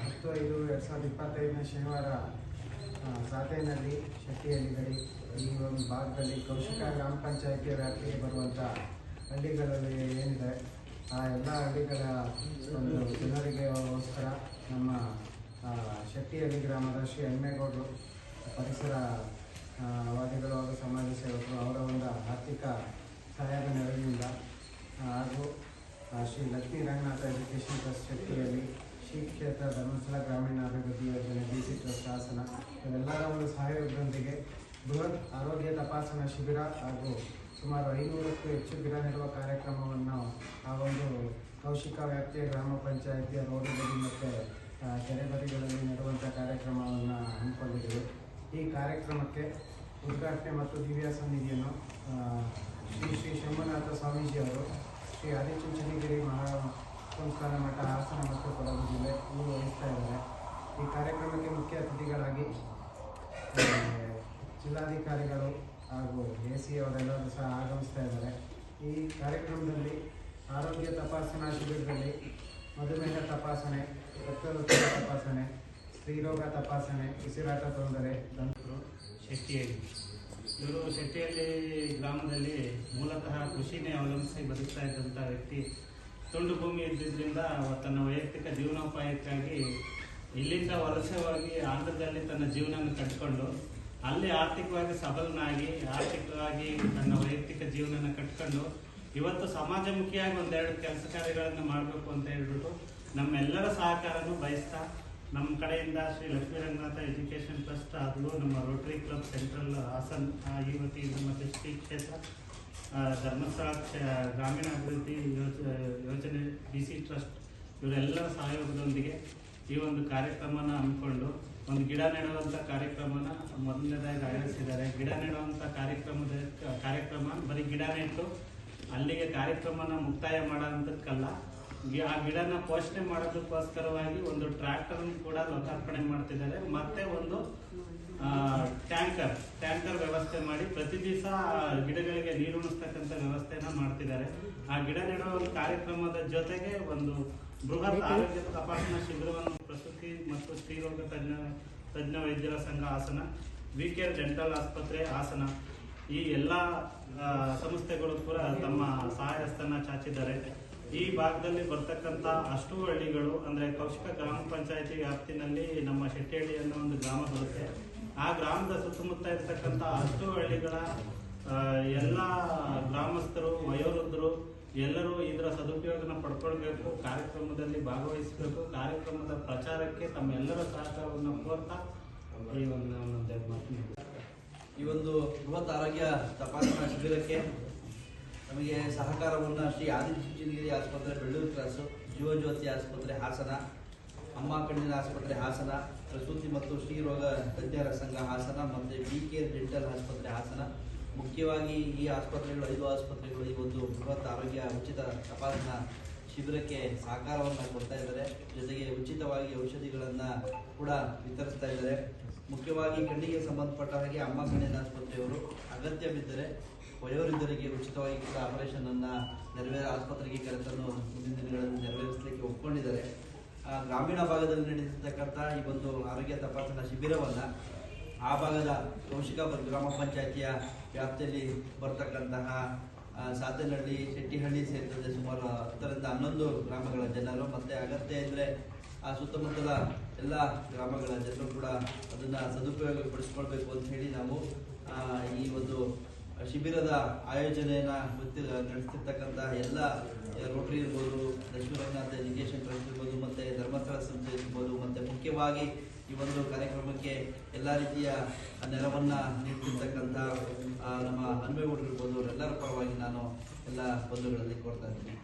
ಹತ್ತು ಐದು ಎರಡು ಸಾವಿರದ ಇಪ್ಪತ್ತೈದನೇ ಶನಿವಾರ ಸಾತೆನಲ್ಲಿ ಸಾತೇನಹಳ್ಳಿ ಶೆಟ್ಟಿಹಳ್ಳಿ ಈ ಒಂದು ಭಾಗದಲ್ಲಿ ಕೌಶಿಕ ಗ್ರಾಮ ಪಂಚಾಯಿತಿ ವ್ಯಾಪ್ತಿಗೆ ಬರುವಂಥ ಹಳ್ಳಿಗಳಲ್ಲಿ ಏನಿದೆ, ಆ ಎಲ್ಲ ಹಳ್ಳಿಗಳ ಒಂದು ಜನರಿಗೆಗೋಸ್ಕರ ನಮ್ಮ ಶೆಟ್ಟಿಹಳ್ಳಿ ಗ್ರಾಮದ ಶ್ರೀ ಹೆಮ್ಮೆಗೌಡರು ಪರಿಸರ ವಾದಿಗಳು ಹಾಗೂ ಸಮಾಜ ಸೇವಕರು ಅವರ ಒಂದು ಆರ್ಥಿಕ ಸಹಾಯದ ನೆರವಿನಿಂದ ಹಾಗೂ ಶ್ರೀ ಲಕ್ಷ್ಮೀ ರಂಗನಾಥ ಎಜುಕೇಷನ್ ಟ್ರಸ್ಟ್ ಶೆಟ್ಟಿಯಲ್ಲಿ ಶ್ರೀ ಕ್ಷೇತ್ರ ಧರ್ಮಸ್ಥಳ ಗ್ರಾಮೀಣಾಭಿವೃದ್ಧಿ ಯೋಜನೆ ಡಿ ಸಿ ಟ್ರಸ್ಟ್ ಹಾಸನ ಇವೆಲ್ಲರ ಒಂದು ಸಹಯೋಗದೊಂದಿಗೆ ಬೃಹತ್ ಆರೋಗ್ಯ ತಪಾಸಣಾ ಶಿಬಿರ ಹಾಗೂ ಸುಮಾರು ಐನೂರಕ್ಕೂ ಹೆಚ್ಚು ಗಿಡ ನೆಡುವ ಕಾರ್ಯಕ್ರಮವನ್ನು ಆ ಒಂದು ಕೌಶಿಕ ವ್ಯಾಪ್ತಿಯ ಗ್ರಾಮ ಪಂಚಾಯಿತಿಯ ರೋಡು ಮತ್ತು ಆ, ಕೆರೆ ಬದಿಗಳಲ್ಲಿ ನೆಡುವಂಥ ಕಾರ್ಯಕ್ರಮವನ್ನು ಹಮ್ಮಿಕೊಂಡಿದ್ದೀವಿ. ಈ ಕಾರ್ಯಕ್ರಮಕ್ಕೆ ಉದ್ಘಾಟನೆ ಮತ್ತು ದಿವ್ಯ ಸನ್ನಿಧಿಯನ್ನು ಆ, ಶ್ರೀ ಶ್ರೀ ಶಂಭುನಾಥ ಸ್ವಾಮೀಜಿಯವರು ಶ್ರೀ ಆದಿಚುಂಚನಗಿರಿ ಮಹಾ ಸಂಸ್ಥಾನ ಮಠ ಹಾಸನ ಮತ್ತು ಕೊಡಗು ಜಿಲ್ಲೆ ಇವರು ವಹಿಸ್ತಾ ಇದ್ದಾರೆ. ಈ ಕಾರ್ಯಕ್ರಮಕ್ಕೆ ಮುಖ್ಯ ಅತಿಥಿಗಳಾಗಿ ಜಿಲ್ಲಾಧಿಕಾರಿಗಳು ಹಾಗೂ ಎ ಸಿ ಅವರೆಲ್ಲರೂ ಸಹ ಆಗಮಿಸ್ತಾ ಇದ್ದಾರೆ. ಈ ಕಾರ್ಯಕ್ರಮದಲ್ಲಿ ಆರೋಗ್ಯ ತಪಾಸಣಾ ಶಿಬಿರದಲ್ಲಿ ಮಧುಮೇಹ ತಪಾಸಣೆ, ರಕ್ತದೊತ್ತಡ ತಪಾಸಣೆ, ಸ್ತ್ರೀರೋಗ ತಪಾಸಣೆ, ಉಸಿರಾಟ ತೊಂದರೆ, ದಂತರು, ಶೆಟ್ಟಿಯಲ್ಲಿ. ಇವರು ಶೆಟ್ಟಿಯಲ್ಲಿ ಗ್ರಾಮದಲ್ಲಿ ಮೂಲತಃ ಕೃಷಿನೇ ಅವಲಂಬಿಸಿ ಬದುಕ್ತಾ ಇದ್ದಂಥ ವ್ಯಕ್ತಿ ತುಂಡು ಭೂಮಿ ಇದ್ದಿದ್ದರಿಂದ ತನ್ನ ವೈಯಕ್ತಿಕ ಜೀವನೋಪಾಯಕ್ಕಾಗಿ ಇಲ್ಲಿಂದ ವಲಸೆ ಹೋಗಿ ಆಂಧ್ರದಲ್ಲಿ ತನ್ನ ಜೀವನವನ್ನು ಕಟ್ಕೊಂಡು ಅಲ್ಲಿ ಆರ್ಥಿಕವಾಗಿ ಸಬಲನಾಗಿ, ಆರ್ಥಿಕವಾಗಿ ತನ್ನ ವೈಯಕ್ತಿಕ ಜೀವನನ ಕಟ್ಕೊಂಡು ಇವತ್ತು ಸಮಾಜಮುಖಿಯಾಗಿ ಒಂದೆರಡು ಕೆಲಸ ಕಾರ್ಯಗಳನ್ನು ಮಾಡಬೇಕು ಅಂತ ಹೇಳ್ಬಿಟ್ಟು ನಮ್ಮೆಲ್ಲರ ಸಹಕಾರನೂ ಬಯಸ್ತಾ ನಮ್ಮ ಕಡೆಯಿಂದ ಶ್ರೀ ಲಕ್ಷ್ಮೀ ರಂಗನಾಥ ಎಜುಕೇಷನ್ ಟ್ರಸ್ಟ್ ಆದರೂ ನಮ್ಮ ರೋಟರಿ ಕ್ಲಬ್ ಸೆಂಟ್ರಲ್ ಹಾಸನ್ ಈ ವತಿಯಿಂದ ಮತ್ತು ಶ್ರೀ ಕ್ಷೇತ್ರ ಧರ್ಮಸ್ಥಳ ಗ್ರಾಮೀಣಾಭಿವೃದ್ಧಿ ಗ್ರಾಮೀಣ ಅಭಿವೃದ್ಧಿ ಯೋಜನೆ, ಡಿ ಸಿ ಟ್ರಸ್ಟ್ ಇವರೆಲ್ಲರ ಸಹಯೋಗದೊಂದಿಗೆ ಈ ಒಂದು ಕಾರ್ಯಕ್ರಮನ ಹಮ್ಮಿಕೊಂಡು ಒಂದು ಗಿಡ ನೆಡುವಂಥ ಕಾರ್ಯಕ್ರಮನ ಮೊದಲನೇದಾಗಿ ಆಯೋಜಿಸಿದ್ದಾರೆ. ಗಿಡ ನೆಡುವಂಥ ಕಾರ್ಯಕ್ರಮದ, ಕಾರ್ಯಕ್ರಮ ಬರೀ ಗಿಡ ನೆಟ್ಟು ಅಲ್ಲಿಗೆ ಕಾರ್ಯಕ್ರಮನ ಮುಕ್ತಾಯ ಮಾಡೋಂಥಕ್ಕಲ್ಲ ಆ ಗಿಡನ ಪೋಷಣೆ ಮಾಡೋದಕ್ಕೋಸ್ಕರವಾಗಿ ಒಂದು ಟ್ರ್ಯಾಕ್ಟರ್ ಕೂಡ ಲೋಕಾರ್ಪಣೆ ಮಾಡ್ತಿದ್ದಾರೆ. ಮತ್ತೆ ಒಂದು ಟ್ಯಾಂಕರ್ ಟ್ಯಾಂಕರ್ ವ್ಯವಸ್ಥೆ ಮಾಡಿ ಪ್ರತಿ ದಿವಸ ಗಿಡಗಳಿಗೆ ನೀರು ಉಣಿಸ್ತಕ್ಕಂಥ ವ್ಯವಸ್ಥೆನ ಮಾಡ್ತಿದ್ದಾರೆ. ಆ ಗಿಡ ನೆಡುವ ಒಂದು ಕಾರ್ಯಕ್ರಮದ ಜೊತೆಗೆ ಒಂದು ಬೃಹತ್ ಆರೋಗ್ಯ ತಪಾಸಣಾ ಶಿಬಿರವನ್ನು ಪ್ರಸೂತಿ ಮತ್ತು ಸ್ತ್ರೀರೋಗ ತಜ್ಞ ತಜ್ಞ ವೈದ್ಯರ ಸಂಘ ಆಸನ ವಿ ಕೇರ್ ಡೆಂಟಲ್ ಆಸ್ಪತ್ರೆ ಆಸನ, ಈ ಎಲ್ಲ ಸಂಸ್ಥೆಗಳು ಕೂಡ ತಮ್ಮ ಸಹಾಯಸ್ಥನ ಚಾಚಿದ್ದಾರೆ. ಈ ಭಾಗದಲ್ಲಿ ಬರ್ತಕ್ಕಂಥ ಅಷ್ಟು ಹಳ್ಳಿಗಳು, ಅಂದ್ರೆ ಕೌಶಿಕ ಗ್ರಾಮ ಪಂಚಾಯತಿ ವ್ಯಾಪ್ತಿನಲ್ಲಿ ನಮ್ಮ ಶೆಟ್ಟಿಹಳ್ಳಿ ಅನ್ನೋ ಒಂದು ಗ್ರಾಮ ಬರುತ್ತೆ ಆ ಗ್ರಾಮದ ಸುತ್ತಮುತ್ತ ಇರತಕ್ಕಂಥ ಅಷ್ಟು ಹಳ್ಳಿಗಳ ಎಲ್ಲ ಗ್ರಾಮಸ್ಥರು, ವಯೋವೃದ್ಧರು ಎಲ್ಲರೂ ಇದರ ಸದುಪಯೋಗನ ಪಡ್ಕೊಳ್ಬೇಕು, ಕಾರ್ಯಕ್ರಮದಲ್ಲಿ ಭಾಗವಹಿಸಬೇಕು ಕಾರ್ಯಕ್ರಮದ ಪ್ರಚಾರಕ್ಕೆ ತಮ್ಮೆಲ್ಲರ ಸಹಕಾರವನ್ನು ಕೋರ್ತಾ ಈ ಒಂದು. ಈ ಒಂದು ಬೃಹತ್ ಆರೋಗ್ಯ ತಪಾಸಣಾ ಶಿಬಿರಕ್ಕೆ ನಮಗೆ ಸಹಕಾರವನ್ನು ಶ್ರೀ ಆದಿಚುಂಚನಗಿರಿ ಆಸ್ಪತ್ರೆ, ಬೆಳ್ಳೂರು ಕ್ರಾಸು ಜೀವಜ್ಯೋತಿ ಆಸ್ಪತ್ರೆ, ಹಾಸನ, ಅಮ್ಮ ಕಣ್ಣಿನ ಆಸ್ಪತ್ರೆ, ಹಾಸನ, ಪ್ರಸೂತಿ ಮತ್ತು ಶ್ರೀರೋಗ ತಜ್ಞರ ಸಂಘ, ಹಾಸನ ಮತ್ತು ಬಿ ಕೇರ್ ಡೆಂಟಲ್ ಆಸ್ಪತ್ರೆ, ಹಾಸನ. ಮುಖ್ಯವಾಗಿ ಈ ಆಸ್ಪತ್ರೆಗಳು, ಐದು ಆಸ್ಪತ್ರೆಗಳು, ಈ ಒಂದು ಬೃಹತ್ ಆರೋಗ್ಯ ಉಚಿತ ತಪಾಸಣಾ ಶಿಬಿರಕ್ಕೆ ಸಹಕಾರವನ್ನು ಕೊಡ್ತಾ ಇದ್ದಾರೆ. ಜೊತೆಗೆ ಉಚಿತವಾಗಿ ಔಷಧಿಗಳನ್ನು ಕೂಡ ವಿತರಿಸ್ತಾ ಇದ್ದಾರೆ. ಮುಖ್ಯವಾಗಿ ಕಣ್ಣಿಗೆ ಸಂಬಂಧಪಟ್ಟ ಹಾಗೆ ಅಮ್ಮ ಕಣ್ಣಿನ ಆಸ್ಪತ್ರೆಯವರು ಅಗತ್ಯ ಬಿದ್ದರೆ ವಯೋವೃದ್ಧರಿಗೆ ಉಚಿತವಾಗಿ ಕೂಡ ಆಪರೇಷನ್ ಅನ್ನು ನೆರವೇರ, ಆಸ್ಪತ್ರೆಗೆ ಕೆಲಸವನ್ನು ಮುಂದಿನ ದಿನಗಳಲ್ಲಿ ನೆರವೇರಿಸಲಿಕ್ಕೆ ಒಪ್ಪಿಕೊಂಡಿದ್ದಾರೆ ಗ್ರಾಮೀಣ ಭಾಗದಲ್ಲಿ ನಡೆದಿರ್ತಕ್ಕಂಥ ಈ ಒಂದು ಆರೋಗ್ಯ ತಪಾಸಣಾ ಶಿಬಿರವನ್ನು ಆ ಭಾಗದ ಕೌಶಿಕ ಗ್ರಾಮ ಪಂಚಾಯತಿಯ ವ್ಯಾಪ್ತಿಯಲ್ಲಿ ಬರ್ತಕ್ಕಂತಹ ಸಾತನಹಳ್ಳಿ, ಶೆಟ್ಟಿಹಳ್ಳಿ ಸೇರಿದಂತೆ ಸುಮಾರು ಹತ್ತರಿಂದ ಹನ್ನೊಂದು ಗ್ರಾಮಗಳ ಜನರು ಮತ್ತು ಅಗತ್ಯ ಇದ್ದರೆ ಆ ಸುತ್ತಮುತ್ತಲ ಎಲ್ಲ ಗ್ರಾಮಗಳ ಜನರು ಕೂಡ ಅದನ್ನ ಸದುಪಯೋಗಪಡಿಸ್ಕೊಳ್ಬೇಕು ಅಂತ ಹೇಳಿ ನಾವು ಈ ಒಂದು ಶಿಬಿರದ ಆಯೋಜನೆಯನ್ನ ಗೊತ್ತಿ ನಡೆಸ್ತಿರ್ತಕ್ಕಂಥ ಎಲ್ಲ ರೋಟರಿ ಇರ್ಬೋದು, ಲಕ್ಷ್ಮೀರಂಗನಾಥ ಎಜುಕೇಶನ್ ಟ್ರಸ್ಟ್ ಇರ್ಬೋದು, ಮತ್ತೆ ಧರ್ಮಸ್ಥಳ ಸಂಸ್ಥೆ ಇರ್ಬೋದು, ಮತ್ತೆ ಮುಖ್ಯವಾಗಿ ಈ ಒಂದು ಕಾರ್ಯಕ್ರಮಕ್ಕೆ ಎಲ್ಲ ರೀತಿಯ ನೆರವನ್ನು ನೀಡ್ತಿರ್ತಕ್ಕಂಥ ನಮ್ಮ ಹನುಮೇಗೌಡರು ಇರ್ಬೋದು, ಅವರೆಲ್ಲರ ಪರವಾಗಿ ನಾನು ಎಲ್ಲ ಬಂಧುಗಳಲ್ಲಿ ಕೊಡ್ತಾ ಇದ್ದೀನಿ.